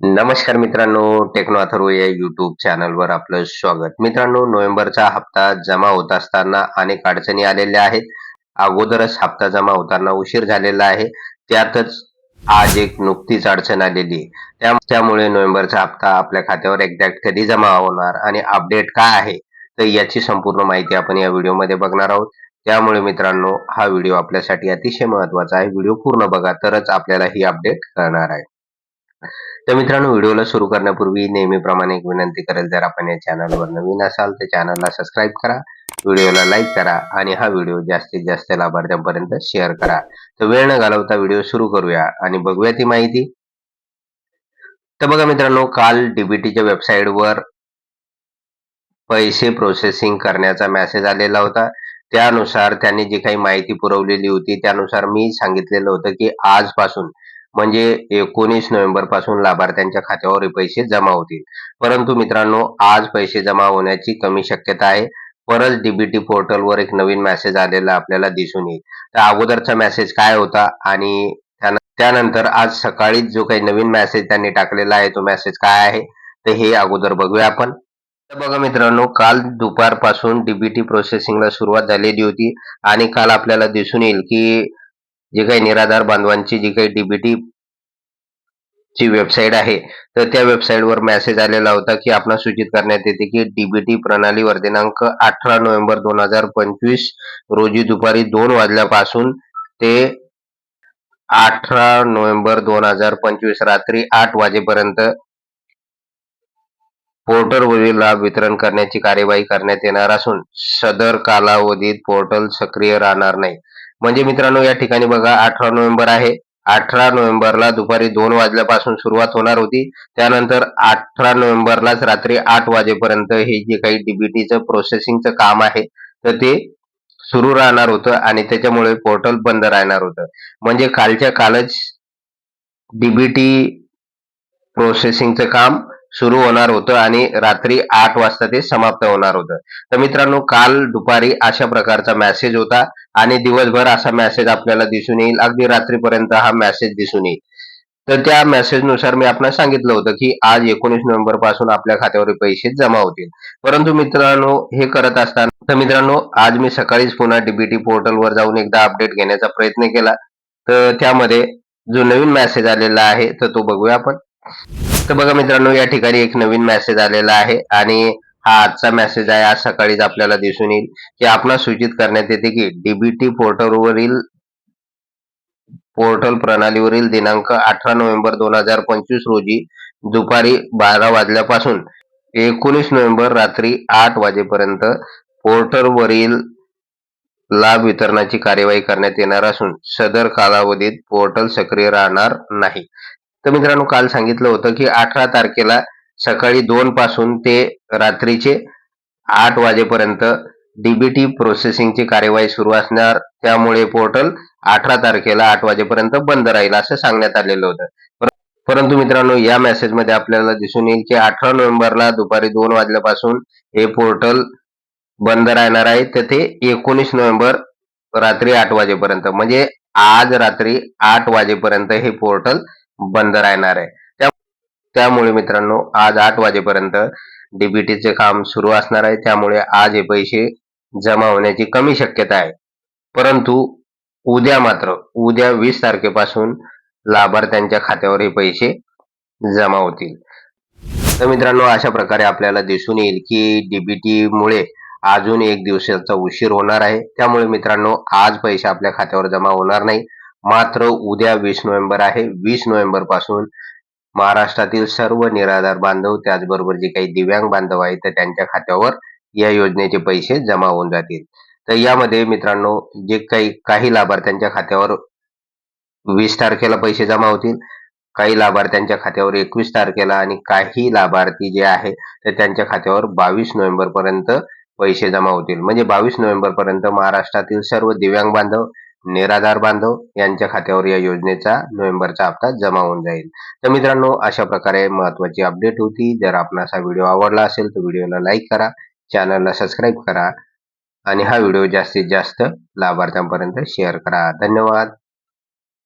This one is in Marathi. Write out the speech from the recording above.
नमस्कार मित्रांनो टेक्नो अथर्व या युट्यूब चॅनलवर आपलं स्वागत. मित्रांनो नोव्हेंबरचा हप्ता जमा होत असताना अनेक अडचणी आलेल्या आहेत. अगोदरच हप्ता जमा होताना उशीर झालेला आहे. त्यातच आज एक नुकतीच अडचण आलेली आहे. त्यामुळे नोव्हेंबरचा हप्ता आपल्या खात्यावर एक्झॅक्ट कधी जमा होणार आणि अपडेट काय आहे तर याची संपूर्ण माहिती आपण या व्हिडिओमध्ये बघणार आहोत. त्यामुळे मित्रांनो हा व्हिडिओ आपल्यासाठी अतिशय महत्त्वाचा आहे. व्हिडिओ पूर्ण बघा तरच आपल्याला ही अपडेट कळणार आहे. तर मित्रांनो व्हिडिओला सुरू करण्यापूर्वी नेहमीप्रमाणे एक विनंती करेल जर आपण या चॅनलवर नवीन असाल तर चॅनलला सबस्क्राईब करा व्हिडिओला लाईक करा आणि हा व्हिडिओ जास्तीत जास्त लाभार्थ्यांपर्यंत शेअर करा. तर वेळ न घालवता व्हिडिओ सुरू करूया आणि बघूया ती माहिती. तर बघा मित्रांनो काल डीबीटीच्या वेबसाईटवर पैसे प्रोसेसिंग करण्याचा मेसेज आलेला होता. त्यानुसार त्यांनी जी काही माहिती पुरवलेली होती त्यानुसार मी सांगितलेलं होतं की आजपासून म्हणजे एकोणीस नोव्हेंबरपासून लाभार्थ्यांच्या खात्यावर हे पैसे जमा होतील. परंतु मित्रांनो आज पैसे जमा होण्याची कमी शक्यता आहे. परत डीबीटी पोर्टलवर एक नवीन मेसेज आलेला आपल्याला दिसून येईल. तर अगोदरचा मेसेज काय होता आणि त्यानंतर आज सकाळी जो काही नवीन मेसेज त्यांनी टाकलेला आहे तो मेसेज काय आहे? तर हे अगोदर बघूया आपण. तर बघा मित्रांनो काल दुपारपासून डीबीटी प्रोसेसिंगला सुरुवात झालेली होती आणि काल आपल्याला दिसून येईल की जे काही निराधार बांधवांची जी काही डीबीटी ची वेबसाईट आहे तर त्या वेबसाईटवर मेसेज आलेला होता की आपणास सूचित करण्यात येते की डीबीटी प्रणालीवर दिनांक अठरा नोव्हेंबर दोन हजार पंचवीस रोजी दुपारी दोन वाजल्यापासून ते अठरा नोव्हेंबर दोन हजार पंचवीस रात्री आठ वाजेपर्यंत पोर्टलवरील लाभ वितरण करण्याची कार्यवाही करण्यात येणार असून सदर कालावधीत पोर्टल सक्रिय राहणार नाही. म्हणजे मित्रांनो या ठिकाणी बघा अठरा नोव्हेंबर आहे. अठरा नोव्हेंबरला दुपारी दोन वाजल्यापासून सुरुवात होणार होती. त्यानंतर अठरा नोव्हेंबरलाच रात्री आठ वाजेपर्यंत हे जे काही डीबीटीचं प्रोसेसिंगचं काम आहे तर ते सुरू राहणार होतं आणि त्याच्यामुळे पोर्टल बंद राहणार होतं. म्हणजे कालच्या कालच डीबीटी प्रोसेसिंगचं काम सुरू होणार होतं आणि रात्री आठ वाजता ते समाप्त होणार होतं. तर मित्रांनो काल दुपारी अशा प्रकारचा मेसेज होता आणि दिवसभर असा मेसेज आपल्याला दिसून येईल. अगदी रात्रीपर्यंत हा मेसेज दिसून येईल. तर त्या मेसेजनुसार मी आपण सांगितलं होतं की आज एकोणीस नोव्हेंबरपासून आपल्या खात्यावर पैसे जमा होतील. परंतु मित्रांनो हे करत असताना तर मित्रांनो आज मी सकाळीच पुन्हा डीबीटी पोर्टलवर जाऊन एकदा अपडेट घेण्याचा प्रयत्न केला. तर त्यामध्ये जो नवीन मेसेज आलेला आहे तर तो बघूया आपण. तर बघा मित्रांनो या ठिकाणी एक नवीन मेसेज आलेला आहे आणि हा आजचा मेसेज आहे. आज सकाळीच आपल्याला दिसून येईल की आपणास सूचित करण्यात येते की डीबीटी पोर्टलवरील पोर्टल प्रणालीवरील दिनांक अठरा नोव्हेंबर दोन हजार पंचवीस रोजी दुपारी बारा वाजल्यापासून एकोणीस नोव्हेंबर रात्री आठ वाजेपर्यंत पोर्टलवरील लाभ वितरणाची कार्यवाही करण्यात येणार असून सदर कालावधीत पोर्टल सक्रिय राहणार नाही. तर मित्रांनो काल सांगितलं होतं की अठरा तारखेला सकाळी दोन पासून ते रात्रीचे आठ वाजेपर्यंत डीबीटी प्रोसेसिंगची कार्यवाही सुरू असणार. त्यामुळे पोर्टल अठरा तारखेला आठ वाजेपर्यंत बंद राहील असं सांगण्यात आलेलं होतं. परंतु मित्रांनो या मेसेजमध्ये आपल्याला दिसून येईल की अठरा नोव्हेंबरला दुपारी दोन वाजल्यापासून हे पोर्टल बंद राहणार आहे. तर ते एकोणीस नोव्हेंबर रात्री आठ वाजेपर्यंत म्हणजे आज रात्री आठ वाजेपर्यंत हे पोर्टल बंद राहणार आहे. त्या- त्यामुळे मित्रांनो आज आठ वाजेपर्यंत डीबीटीचे काम सुरू असणार आहे. त्यामुळे आज हे पैसे जमा होण्याची कमी शक्यता आहे. परंतु उद्या मात्र उद्या वीस तारखेपासून लाभार्थ्यांच्या खात्यावर हे पैसे जमा होतील. तर मित्रांनो अशा प्रकारे आपल्याला दिसून येईल की डीबीटी मुळे अजून एक दिवसाचा उशीर होणार आहे. त्यामुळे मित्रांनो आज पैसे आपल्या खात्यावर जमा होणार नाही. मात्र उद्या वीस नोव्हेंबर आहे. वीस नोव्हेंबरपासून महाराष्ट्रातील सर्व निराधार बांधव त्याचबरोबर जे काही दिव्यांग बांधव आहेत तर त्यांच्या खात्यावर या योजनेचे पैसे जमा होऊन जातील. तर यामध्ये मित्रांनो जे काही काही लाभार्थ्यांच्या खात्यावर वीस तारखेला पैसे जमा होतील काही लाभार्थ्यांच्या खात्यावर एकवीस तारखेला आणि काही लाभार्थी जे आहे तर त्यांच्या खात्यावर बावीस नोव्हेंबर पर्यंत पैसे जमा होतील. म्हणजे बावीस नोव्हेंबर पर्यंत महाराष्ट्रातील सर्व दिव्यांग बांधव निराधार बांधव यांच्या खात्यावर या योजनेचा नोव्हेंबरचा हप्ता जमा होऊन जाईल. तर मित्रांनो अशा प्रकारे महत्वाची अपडेट होती. जर आपण असा व्हिडिओ आवडला असेल तर व्हिडिओला लाईक करा चॅनलला सबस्क्राईब करा आणि हा व्हिडिओ जास्तीत जास्त लाभार्थ्यांपर्यंत शेअर करा. धन्यवाद.